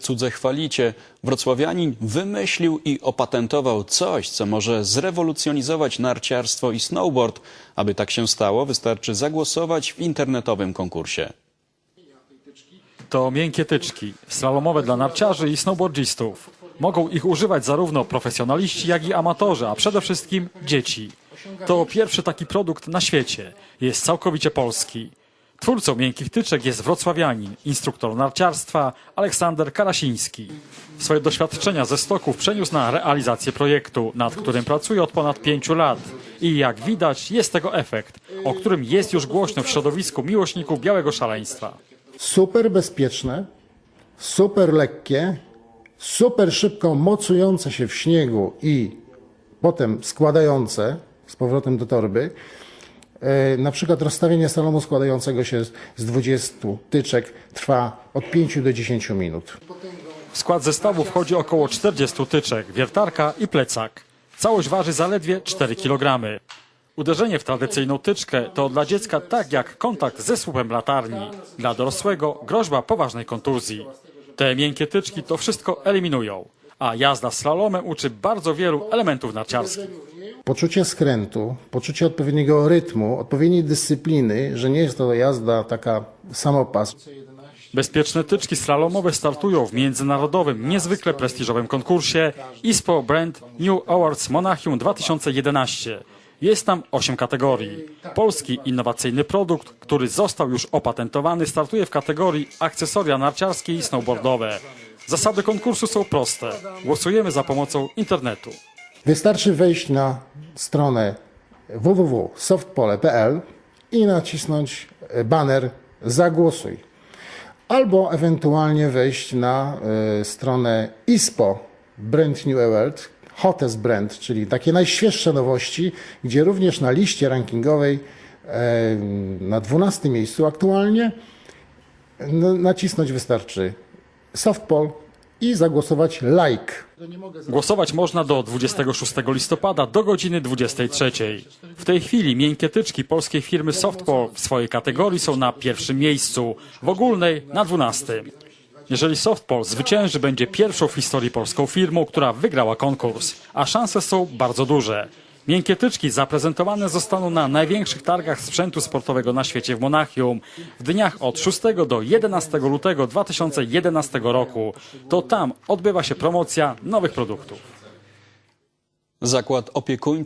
Cudze chwalicie. Wrocławianin wymyślił i opatentował coś, co może zrewolucjonizować narciarstwo i snowboard. Aby tak się stało, wystarczy zagłosować w internetowym konkursie. To miękkie tyczki, slalomowe dla narciarzy i snowboardzistów. Mogą ich używać zarówno profesjonaliści, jak i amatorzy, a przede wszystkim dzieci. To pierwszy taki produkt na świecie. Jest całkowicie polski. Twórcą miękkich tyczek jest wrocławianin, instruktor narciarstwa Aleksander Karasiński. Swoje doświadczenia ze stoków przeniósł na realizację projektu, nad którym pracuje od ponad pięciu lat. I jak widać, jest tego efekt, o którym jest już głośno w środowisku miłośników białego szaleństwa. super bezpieczne, super lekkie, super szybko mocujące się w śniegu i potem składające z powrotem do torby. E, Na przykład rozstawienie salomu składającego się z 20 tyczek trwa od 5 do 10 minut. W skład zestawu wchodzi około 40 tyczek, wiertarka i plecak. Całość waży zaledwie 4 kg. Uderzenie w tradycyjną tyczkę to dla dziecka tak jak kontakt ze słupem latarni. Dla dorosłego groźba poważnej kontuzji. Te miękkie tyczki to wszystko eliminują. A jazda slalomem uczy bardzo wielu elementów narciarskich. Poczucie skrętu, poczucie odpowiedniego rytmu, odpowiedniej dyscypliny, że nie jest to jazda taka samopas. Bezpieczne tyczki slalomowe startują w międzynarodowym, niezwykle prestiżowym konkursie ISPO Brand New Awards Monachium 2011. Jest tam 8 kategorii. Polski innowacyjny produkt, który został już opatentowany, startuje w kategorii akcesoria narciarskie i snowboardowe. Zasady konkursu są proste. Głosujemy za pomocą internetu. Wystarczy wejść na stronę www.softpole.pl i nacisnąć e, baner Zagłosuj. Albo ewentualnie wejść na e, stronę ISPO Brand New Award, Hottest Brand, czyli takie najświeższe nowości, gdzie również na liście rankingowej e, na 12 miejscu aktualnie nacisnąć wystarczy Softpol i zagłosować like. Głosować można do 26 listopada do godziny 23. W tej chwili miękkie tyczki polskiej firmy Softpol w swojej kategorii są na pierwszym miejscu, w ogólnej na 12. Jeżeli Softpol zwycięży, będzie pierwszą w historii polską firmą, która wygrała konkurs, a szanse są bardzo duże. Miękkie tyczki zaprezentowane zostaną na największych targach sprzętu sportowego na świecie w Monachium w dniach od 6 do 11 lutego 2011 roku. To tam odbywa się promocja nowych produktów. Zakład opiekuńczy